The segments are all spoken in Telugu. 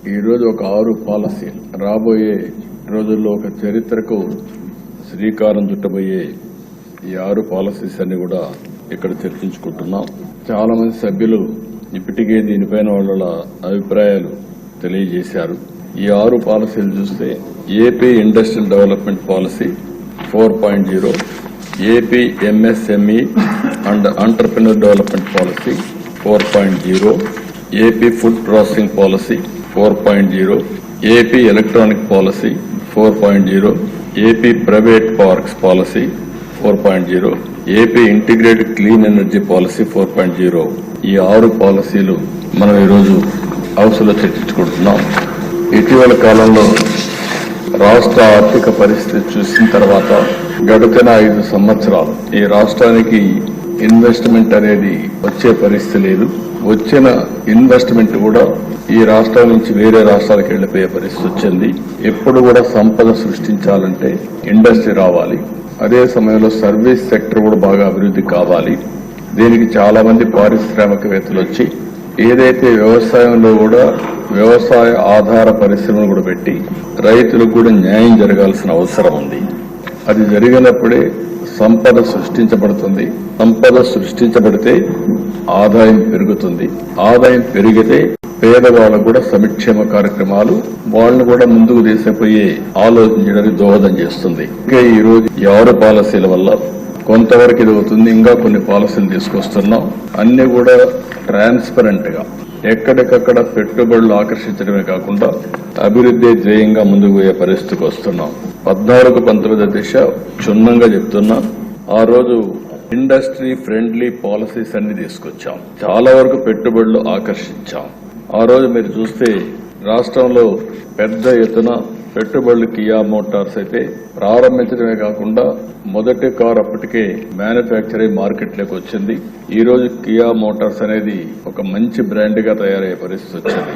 ఈరోజు ఒక ఆరు పాలసీ రాబోయే రోజుల్లో ఒక చరిత్రకు శ్రీకారం చుట్టబోయే ఈ ఆరు పాలసీస్ అన్ని కూడా ఇక్కడ చర్చించుకుంటున్నాం. చాలా మంది సభ్యులు ఇప్పటికే దీనిపైన వాళ్ళ అభిప్రాయాలు తెలియజేశారు. ఈ ఆరు పాలసీలు చూస్తే AP industrial development policy four point zero AP MSME and entrepreneur development policy four point zero AP food processing policy four point zero AP electronic policy four point zero AP private parks policy four point zero AP integrated clean energy policy four point zero. ఈ ఆరు పాలసీలు మనం ఈరోజు హౌస్లో చర్చించుకుంటున్నాం. ఇటీవల కాలంలో రాష్ట్ర ఆర్థిక పరిస్థితి చూసిన తర్వాత గడిచిన ఐదు సంవత్సరాలు ఈ రాష్ట్రానికి ఇన్వెస్ట్మెంట్ అనేది వచ్చే పరిస్థితి లేదు. వచ్చిన ఇన్వెస్ట్మెంట్ కూడా ఈ రాష్ట్రం నుంచి వేరే రాష్ట్రాలకు వెళ్ళిపోయే పరిస్థితి వచ్చింది. ఎప్పుడు కూడా సంపద సృష్టించాలంటే ఇండస్ట్రీ రావాలి. అదే సమయంలో సర్వీస్ సెక్టర్ కూడా బాగా అభివృద్ధి కావాలి. దీనికి చాలా మంది పారిశ్రామికవేత్తలు వచ్చి ఏదైతే వ్యవసాయంలో కూడా వ్యవసాయ ఆధార పరిశ్రమలు కూడా పెట్టి రైతులకు కూడా న్యాయం జరగాల్సిన అవసరం ఉంది. అది జరిగినప్పుడే సంపద సృష్టించబడుతుంది. సంపద సృష్టించబడితే ఆదాయం పెరుగుతుంది. ఆదాయం పెరిగితే పేదవాళ్ళకు కూడా సమిక్షేమ కార్యక్రమాలు వాళ్ళని కూడా ముందుకు తీసుకుపోయే ఆలోచించడానికి దోహదం చేస్తుంది. ఇంకా ఈ రోజు ఈ ఆరు పాలసీల వల్ల కొంతవరకు ఇది అవుతుంది. ఇంకా కొన్ని పాలసీలు తీసుకొస్తున్నాం. అన్ని కూడా ట్రాన్స్పరెంట్గా. ఎక్కడికక్కడ పెట్టుబడులు ఆకర్షించడమే కాకుండా అభివృద్ధి ధ్యేయంగా ముందుకు పోయే పరిస్థితికి వస్తున్నాం. పద్నాలుగు పంతొమ్మిది దిశ క్షుణ్ణంగా చెప్తున్నా ఆ రోజు ఇండస్ట్రీ ఫ్రెండ్లీ పాలసీస్ అన్ని తీసుకొచ్చాం. చాలా వరకు పెట్టుబడులు ఆకర్షించాం. ఆ రోజు మీరు చూస్తే రాష్ట్రంలో పెద్ద ఎత్తున పెట్టుబడులు కియా మోటార్స్ అయితే ప్రారంభించడమే కాకుండా మొదటి కార్ అప్పటికే మ్యానుఫ్యాక్చరింగ్ మార్కెట్లోకి వచ్చింది. ఈ రోజు కియా మోటార్స్ అనేది ఒక మంచి బ్రాండ్గా తయారయ్యే పరిస్థితి వచ్చింది.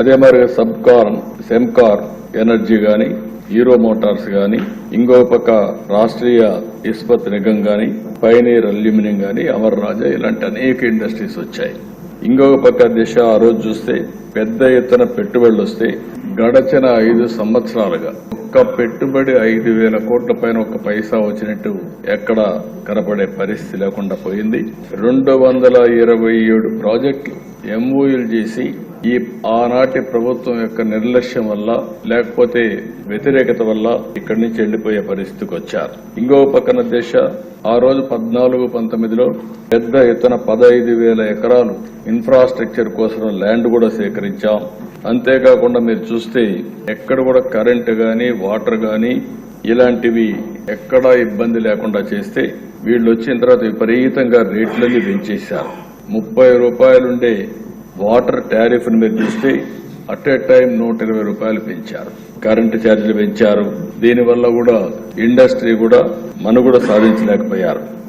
అదే మరి సబ్ కార్ సెమ్కార్ ఎనర్జీ గాని హీరో మోటార్స్ గాని ఇంకో పక్క రాష్ట్రీయ ఇస్పత్ నిగం గాని పైనీర్ అల్యూమినియం గాని అమర్ రాజా ఇలాంటి అనేక ఇండస్ట్రీస్ వచ్చాయి. ఇంకొక పక్క దిశ ఆ రోజు చూస్తే పెద్ద ఎత్తున పెట్టుబడులు వస్తే గడచిన ఐదు సంవత్సరాలుగా. ఒక్క పెట్టుబడి ఐదు వేల కోట్ల పైన ఒక పైసా వచ్చినట్టు ఎక్కడ కనపడే పరిస్థితి లేకుండా పోయింది. రెండు వందల ఇరవై ఏడు ప్రాజెక్టులు ఎంఓయూలు చేసి ఈ ఆనాటి ప్రభుత్వం యొక్క నిర్లక్ష్యం వల్ల లేకపోతే వ్యతిరేకత వల్ల ఇక్కడి నుంచి వెళ్ళిపోయే పరిస్థితికి వచ్చారు. ఇంకో పక్కన దేశ ఆ రోజు పద్నాలుగు పంతొమ్మిదిలో పెద్ద ఎత్తున పదహైదు వేల ఎకరాలు ఇన్ఫ్రాస్ట్రక్చర్ కోసం ల్యాండ్ కూడా సేకరించాం. అంతేకాకుండా మీరు చూస్తే ఎక్కడ కూడా కరెంటు గాని వాటర్ గాని ఇలాంటివి ఎక్కడా ఇబ్బంది లేకుండా చేస్తే వీళ్ళు వచ్చిన తర్వాత విపరీతంగా రేట్లన్నీ పెంచేశారు. ముప్పై రూపాయలుండే వాటర్ టారిఫ్ని మీరు చూస్తే అట్ ఏ టైం నూట ఇరవై రూపాయలు పెంచారు. కరెంటు ఛార్జీలు పెంచారు. దీనివల్ల కూడా ఇండస్ట్రీ కూడా మనుగడ సాధించలేకపోయారు.